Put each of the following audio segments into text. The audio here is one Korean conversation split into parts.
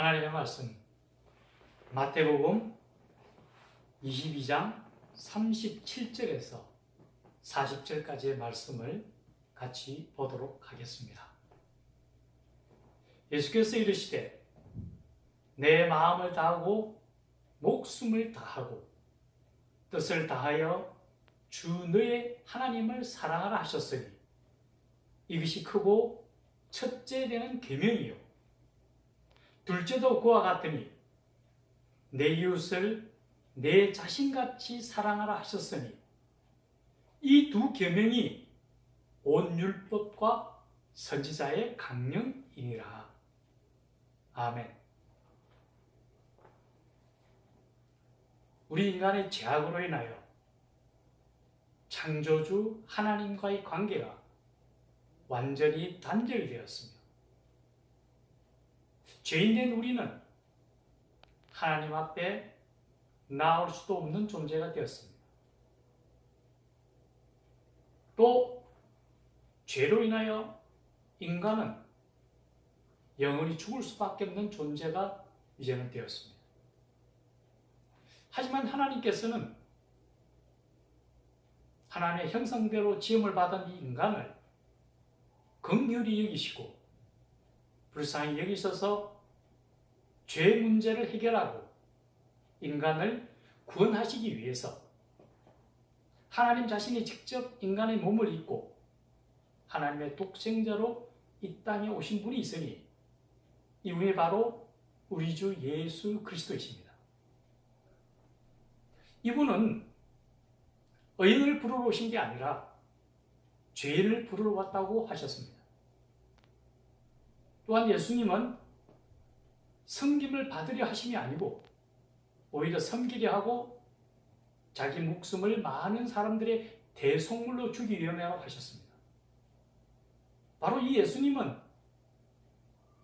하나님의 말씀 마태복음 22장 37절에서 40절까지의 말씀을 같이 보도록 하겠습니다. 예수께서 이르시되 내 마음을 다하고 목숨을 다하고 뜻을 다하여 주 너의 하나님을 사랑하라 하셨으니 이것이 크고 첫째 되는 계명이요 둘째도 그와 같으니 내 이웃을 내 자신같이 사랑하라 하셨으니 이 두 계명이 온 율법과 선지자의 강령이니라. 아멘. 우리 인간의 죄악으로 인하여 창조주 하나님과의 관계가 완전히 단절되었으며 죄인된 우리는 하나님 앞에 나올 수도 없는 존재가 되었습니다. 또 죄로 인하여 인간은 영원히 죽을 수밖에 없는 존재가 이제는 되었습니다. 하지만 하나님께서는 하나님의 형상대로 지음을 받은 이 인간을 긍휼히 여기시고 불쌍히 여기셔서 죄 문제를 해결하고 인간을 구원하시기 위해서 하나님 자신이 직접 인간의 몸을 입고 하나님의 독생자로 이 땅에 오신 분이 있으니 이분이 바로 우리 주 예수 그리스도이십니다. 이분은 의인을 부르러 오신 게 아니라 죄인을 부르러 왔다고 하셨습니다. 또한 예수님은 섬김을 받으려 하심이 아니고 오히려 섬기려 하고 자기 목숨을 많은 사람들의 대속물로 주기 위함이라고 하셨습니다. 바로 이 예수님은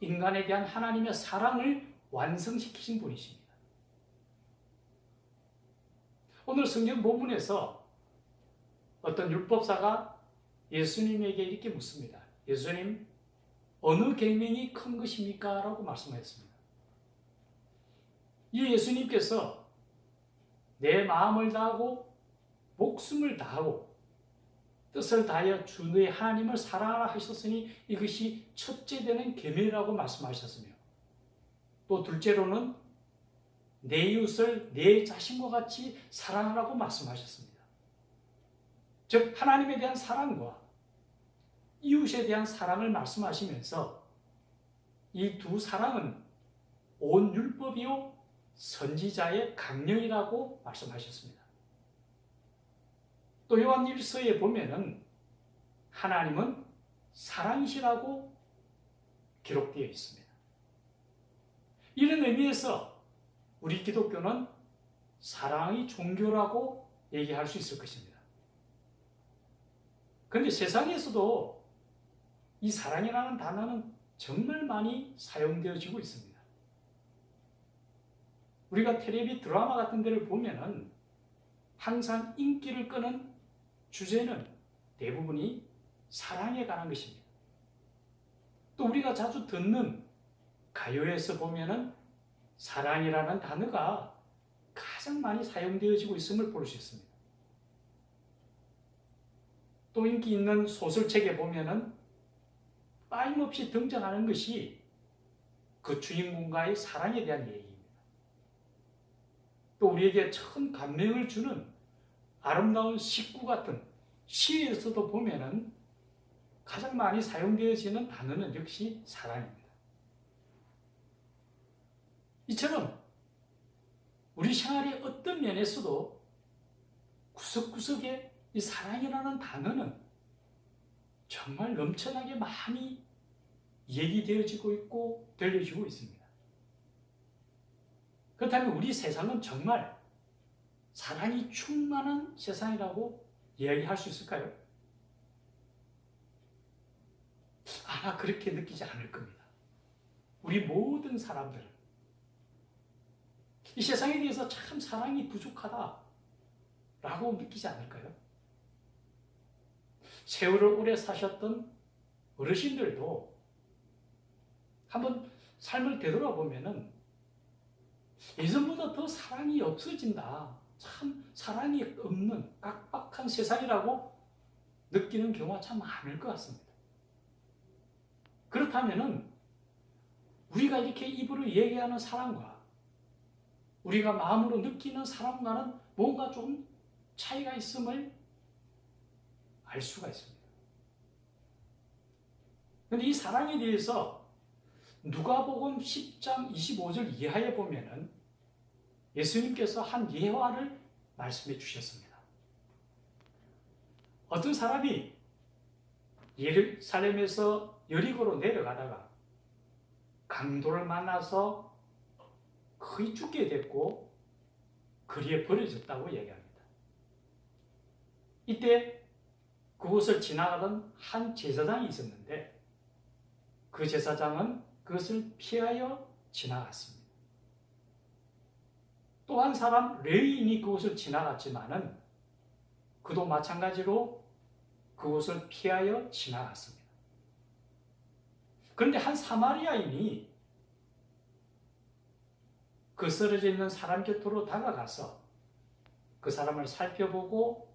인간에 대한 하나님의 사랑을 완성시키신 분이십니다. 오늘 성경 본문에서 어떤 율법사가 예수님에게 이렇게 묻습니다. 예수님, 어느 계명이 큰 것입니까? 라고 말씀하셨습니다. 이 예수님께서 내 마음을 다하고 목숨을 다하고 뜻을 다하여 주 너의 하나님을 사랑하라 하셨으니 이것이 첫째 되는 계명이라고 말씀하셨으며 또 둘째로는 내 이웃을 내 자신과 같이 사랑하라고 말씀하셨습니다. 즉 하나님에 대한 사랑과 이웃에 대한 사랑을 말씀하시면서 이 두 사랑은 온 율법이요 선지자의 강령이라고 말씀하셨습니다. 또 요한 일서에 보면은 하나님은 사랑이시라고 기록되어 있습니다. 이런 의미에서 우리 기독교는 사랑이 종교라고 얘기할 수 있을 것입니다. 그런데 세상에서도 이 사랑이라는 단어는 정말 많이 사용되어지고 있습니다. 우리가 텔레비 드라마 같은 데를 보면은 항상 인기를 끄는 주제는 대부분이 사랑에 관한 것입니다. 또 우리가 자주 듣는 가요에서 보면은 사랑이라는 단어가 가장 많이 사용되어지고 있음을 볼 수 있습니다. 또 인기 있는 소설책에 보면은 빠임없이 등장하는 것이 그 주인공과의 사랑에 대한 얘기입니다. 또 우리에게 큰 감명을 주는 아름다운 식구 같은 시에서도 보면은 가장 많이 사용되어지는 단어는 역시 사랑입니다. 이처럼 우리 생활의 어떤 면에서도 구석구석에 이 사랑이라는 단어는 정말 넘쳐나게 많이 얘기되어지고 있고 들려지고 있습니다. 그렇다면 우리 세상은 정말 사랑이 충만한 세상이라고 이야기할 수 있을까요? 아마 그렇게 느끼지 않을 겁니다. 우리 모든 사람들은 이 세상에 대해서 참 사랑이 부족하다라고 느끼지 않을까요? 세월을 오래 사셨던 어르신들도 한번 삶을 되돌아보면은 예전보다 더 사랑이 없어진다. 참 사랑이 없는 깍박한 세상이라고 느끼는 경우가 참 많을 것 같습니다. 그렇다면은 우리가 이렇게 입으로 얘기하는 사랑과 우리가 마음으로 느끼는 사랑과는 뭔가 좀 차이가 있음을 알 수가 있습니다. 근데 이 사랑에 대해서 누가복음 10장 25절 이하에 보면은 예수님께서 한 예화를 말씀해 주셨습니다. 어떤 사람이 예루살렘에서 여리고로 내려가다가 강도를 만나서 거의 죽게 됐고 거리에 버려졌다고 얘기합니다. 이때 그곳을 지나가던 한 제사장이 있었는데 그 제사장은 그것을 피하여 지나갔습니다. 또 한 사람 레인이 그곳을 지나갔지만은 그도 마찬가지로 그곳을 피하여 지나갔습니다. 그런데 한 사마리아인이 그 쓰러져 있는 사람 곁으로 다가가서 그 사람을 살펴보고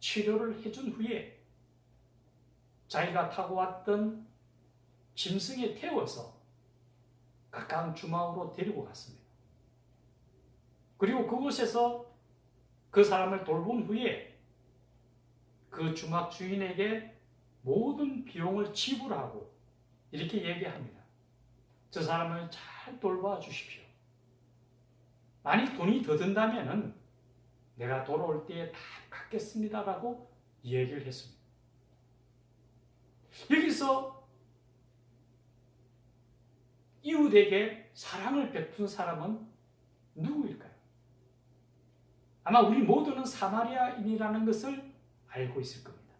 치료를 해준 후에 자기가 타고 왔던 짐승에 태워서 가까운 주막으로 데리고 갔습니다. 그리고 그곳에서 그 사람을 돌본 후에 그 주막 주인에게 모든 비용을 지불하고 이렇게 얘기합니다. 저 사람을 잘 돌봐 주십시오. 만약 돈이 더 든다면은 내가 돌아올 때에 다 갚겠습니다라고 얘기를 했습니다. 여기서 이웃에게 사랑을 베푼 사람은 누구일까요? 아마 우리 모두는 사마리아인이라는 것을 알고 있을 겁니다.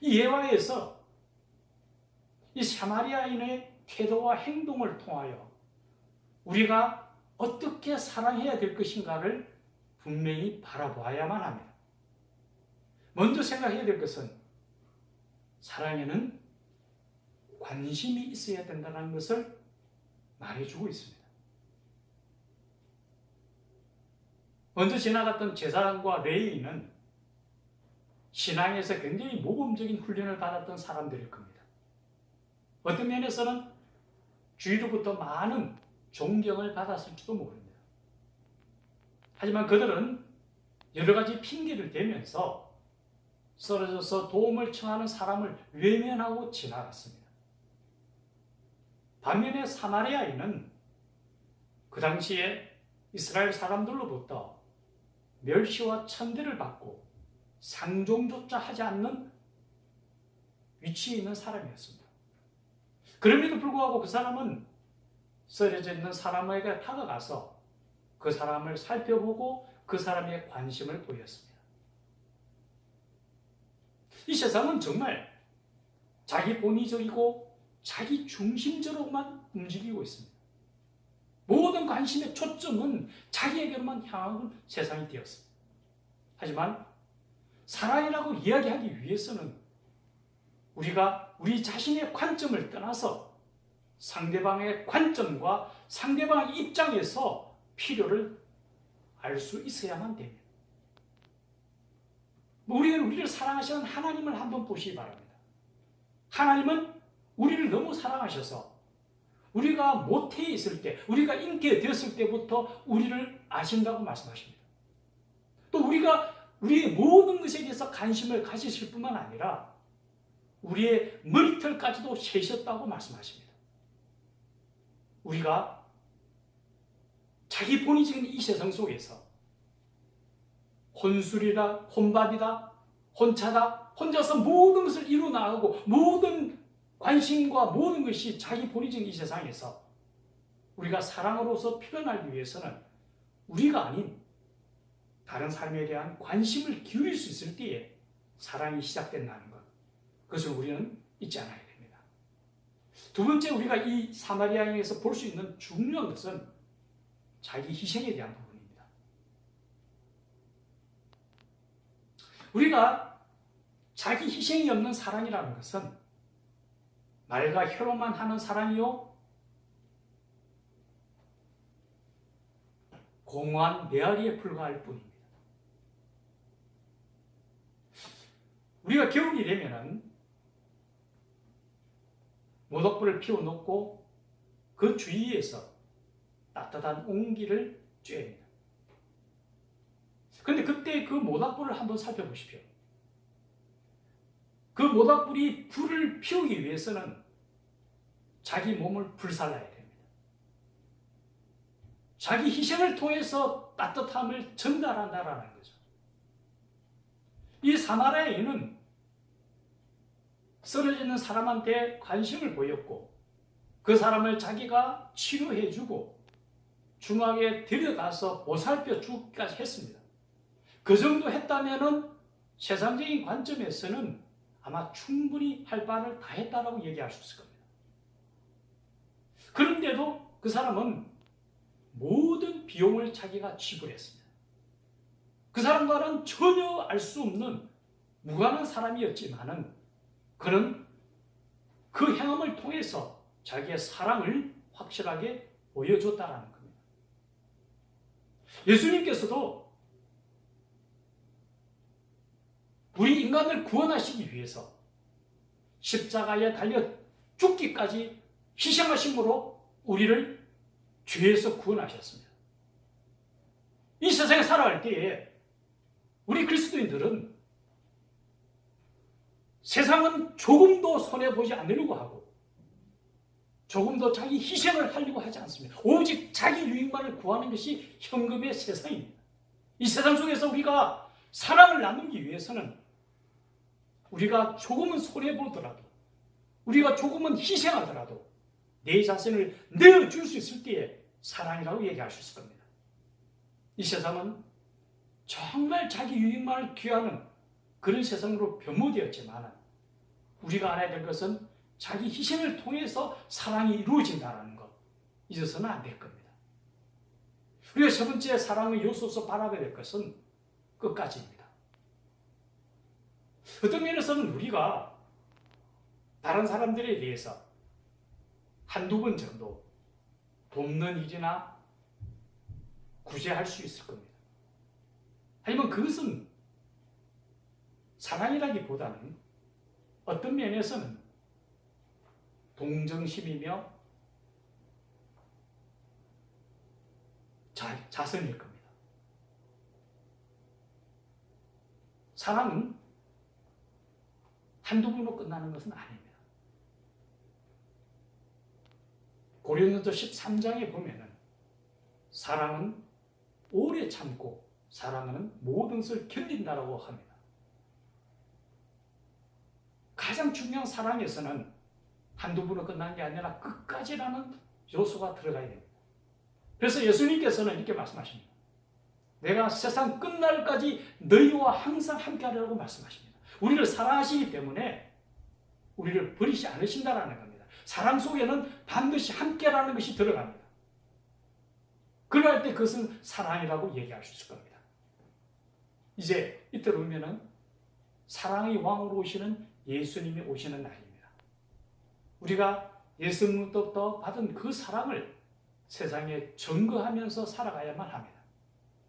이 예화에서 이 사마리아인의 태도와 행동을 통하여 우리가 어떻게 사랑해야 될 것인가를 분명히 바라보아야만 합니다. 먼저 생각해야 될 것은 사랑에는 관심이 있어야 된다는 것을 말해주고 있습니다. 먼저 지나갔던 제사장과 레이는 신앙에서 굉장히 모범적인 훈련을 받았던 사람들일 겁니다. 어떤 면에서는 주위로부터 많은 존경을 받았을지도 모릅니다. 하지만 그들은 여러 가지 핑계를 대면서 쓰러져서 도움을 청하는 사람을 외면하고 지나갔습니다. 반면에 사마리아인은 그 당시에 이스라엘 사람들로부터 멸시와 천대를 받고 상종조차 하지 않는 위치에 있는 사람이었습니다. 그럼에도 불구하고 그 사람은 쓰러져 있는 사람에게 다가가서 그 사람을 살펴보고 그 사람에 관심을 보였습니다. 이 세상은 정말 자기 본의적이고 자기 중심적으로만 움직이고 있습니다. 모든 관심의 초점은 자기에게만 향하는 세상이 되었습니다. 하지만 사랑이라고 이야기하기 위해서는 우리가 우리 자신의 관점을 떠나서 상대방의 관점과 상대방의 입장에서 필요를 알 수 있어야만 됩니다. 우리는 우리를 사랑하시는 하나님을 한번 보시기 바랍니다. 하나님은 우리를 너무 사랑하셔서 우리가 모태에 있을 때, 우리가 잉태 되었을 때부터 우리를 아신다고 말씀하십니다. 또 우리가 우리의 모든 것에 대해서 관심을 가지실 뿐만 아니라 우리의 머리털까지도 세셨다고 말씀하십니다. 우리가 자기 본의적인 이 세상 속에서 혼술이다, 혼밥이다, 혼차다, 혼자서 모든 것을 이루 나가고 모든 관심과 모든 것이 자기 본의적인 이 세상에서 우리가 사랑으로서 표현하기 위해서는 우리가 아닌 다른 삶에 대한 관심을 기울일 수 있을 때에 사랑이 시작된다는 것. 그것을 우리는 잊지 않아야 됩니다. 두 번째 우리가 이 사마리아에서 볼 수 있는 중요한 것은 자기 희생에 대한 부분입니다. 우리가 자기 희생이 없는 사랑이라는 것은 말과 혀로만 하는 사랑이요 공허한 메아리에 불과할 뿐입니다. 우리가 겨울이 되면은 모닥불을 피워놓고 그 주위에서 따뜻한 온기를 쬐입니다. 근데 그때 그 모닥불을 한번 살펴보십시오. 그 모닥불이 불을 피우기 위해서는 자기 몸을 불살라야 됩니다. 자기 희생을 통해서 따뜻함을 전달한다라는 거죠. 이 사마리아인은 쓰러져 있는 사람한테 관심을 보였고 그 사람을 자기가 치료해주고 중앙에 데려가서 보살펴 주기까지 했습니다. 그 정도 했다면은 세상적인 관점에서는 아마 충분히 할 바를 다 했다라고 얘기할 수 있을 겁니다. 그런데도 그 사람은 모든 비용을 자기가 지불했습니다. 그 사람과는 전혀 알 수 없는 무관한 사람이었지만은 그는 그 행함을 통해서 자기의 사랑을 확실하게 보여줬다라는 겁니다. 예수님께서도 우리 인간을 구원하시기 위해서 십자가에 달려 죽기까지 희생하심으로 우리를 죄에서 구원하셨습니다. 이 세상에 살아갈 때에 우리 그리스도인들은 세상은 조금도 손해보지 않으려고 하고 조금도 자기 희생을 하려고 하지 않습니다. 오직 자기 유익만을 구하는 것이 현금의 세상입니다. 이 세상 속에서 우리가 사랑을 나누기 위해서는 우리가 조금은 손해보더라도 우리가 조금은 희생하더라도 내 자신을 내어줄 수 있을 때에 사랑이라고 얘기할 수 있을 겁니다. 이 세상은 정말 자기 유익만을 귀하는 그런 세상으로 변모되었지만 우리가 알아야 될 것은 자기 희생을 통해서 사랑이 이루어진다는 것 잊어서는 안 될 겁니다. 우리가 세 번째 사랑의 요소서 바라봐야 될 것은 끝까지입니다. 어떤 면에서는 우리가 다른 사람들에 대해서 한두 번 정도 돕는 일이나 구제할 수 있을 겁니다. 하지만 그것은 사랑이라기보다는 어떤 면에서는 동정심이며 자, 자선일 겁니다. 사랑은 한두 번으로 끝나는 것은 아닙니다. 고린도서 13장에 보면은 사랑은 오래 참고 사랑은 모든 것을 견딘다라고 합니다. 가장 중요한 사랑에서는 한두 번으로 끝나는 게 아니라 끝까지라는 요소가 들어가야 됩니다. 그래서 예수님께서는 이렇게 말씀하십니다. 내가 세상 끝날까지 너희와 항상 함께하리라고 말씀하십니다. 우리를 사랑하시기 때문에 우리를 버리지 않으신다라는 겁니다. 사랑 속에는 반드시 함께라는 것이 들어갑니다. 그럴 때 그것은 사랑이라고 얘기할 수 있을 겁니다. 이제 이때 보면은 사랑의 왕으로 오시는 예수님이 오시는 날입니다. 우리가 예수님부터 받은 그 사랑을 세상에 증거하면서 살아가야만 합니다.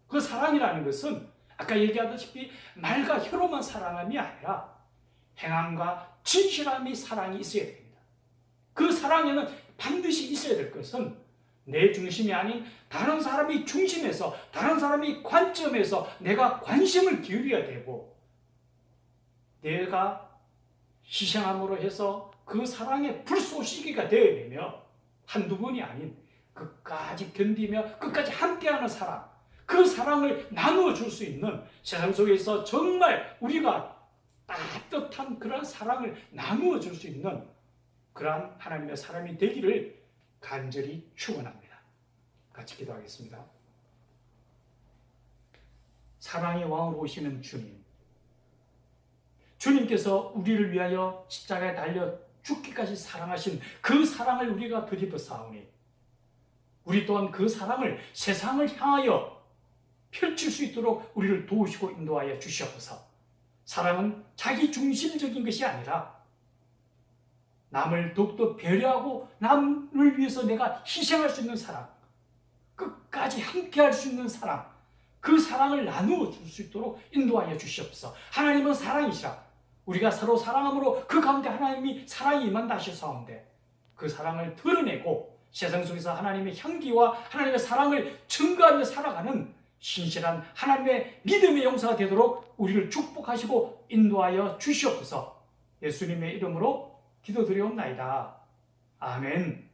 그 사랑이라는 것은 아까 얘기하다시피 말과 혀로만 사랑함이 아니라 행함과 진실함이 사랑이 있어야 됩니다. 그 사랑에는 반드시 있어야 될 것은 내 중심이 아닌 다른 사람이 중심에서 다른 사람이 관점에서 내가 관심을 기울여야 되고 내가 희생함으로 해서 그 사랑의 불쏘시개가 되어야 되며 한두 번이 아닌 끝까지 견디며 끝까지 함께하는 사랑 그 사랑을 나누어 줄 수 있는 세상 속에서 정말 우리가 따뜻한 그러한 사랑을 나누어 줄 수 있는 그러한 하나님의 사람이 되기를 간절히 축원합니다. 같이 기도하겠습니다. 사랑의 왕으로 오시는 주님. 주님께서 우리를 위하여 십자가에 달려 죽기까지 사랑하신 그 사랑을 우리가 드리고 사오니 우리 또한 그 사랑을 세상을 향하여 펼칠 수 있도록 우리를 도우시고 인도하여 주시옵소서. 사랑은 자기 중심적인 것이 아니라 남을 더욱더 배려하고 남을 위해서 내가 희생할 수 있는 사랑, 끝까지 함께 할 수 있는 사랑, 그 사랑을 나누어 줄 수 있도록 인도하여 주시옵소서. 하나님은 사랑이시라. 우리가 서로 사랑함으로 그 가운데 하나님이 사랑이 임한다 하셨사온데 그 사랑을 드러내고 세상 속에서 하나님의 향기와 하나님의 사랑을 증거하며 살아가는 신실한 하나님의 믿음의 용사가 되도록 우리를 축복하시고 인도하여 주시옵소서. 예수님의 이름으로 기도드리옵나이다. 아멘.